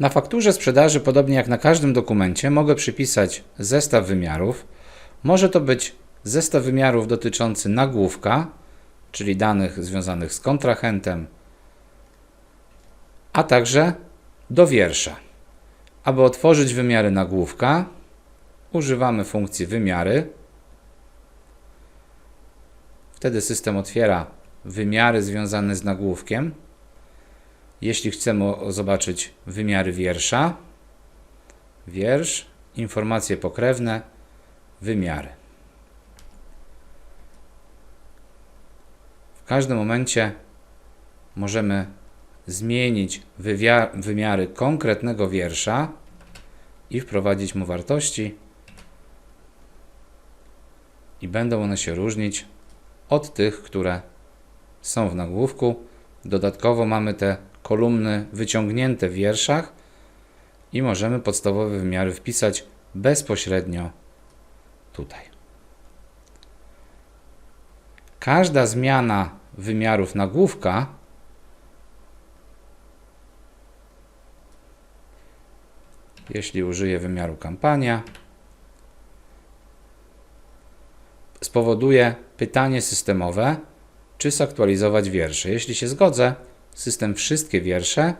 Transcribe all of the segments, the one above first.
Na fakturze sprzedaży, podobnie jak na każdym dokumencie, mogę przypisać zestaw wymiarów. Może to być zestaw wymiarów dotyczący nagłówka, czyli danych związanych z kontrahentem, a także do wiersza. Aby otworzyć wymiary nagłówka, używamy funkcji wymiary. Wtedy system otwiera wymiary związane z nagłówkiem. Jeśli chcemy zobaczyć wymiary wiersza, wiersz, informacje pokrewne, wymiary. W każdym momencie możemy zmienić wymiary konkretnego wiersza i wprowadzić mu wartości, i będą one się różnić od tych, które są w nagłówku. Dodatkowo mamy te kolumny wyciągnięte w wierszach i możemy podstawowe wymiary wpisać bezpośrednio tutaj. Każda zmiana wymiarów nagłówka jeśli użyję wymiaru kampania, spowoduje pytanie systemowe, czy zaktualizować wiersze. Jeśli się zgodzę, system wszystkie wiersze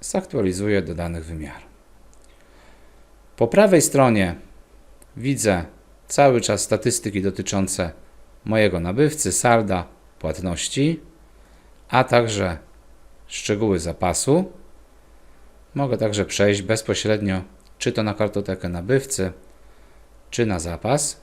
zaktualizuje do danych wymiarów. Po prawej stronie widzę cały czas statystyki dotyczące mojego nabywcy, salda, płatności, a także szczegóły zapasu. Mogę także przejść bezpośrednio czy to na kartotekę nabywcy, czy na zapas.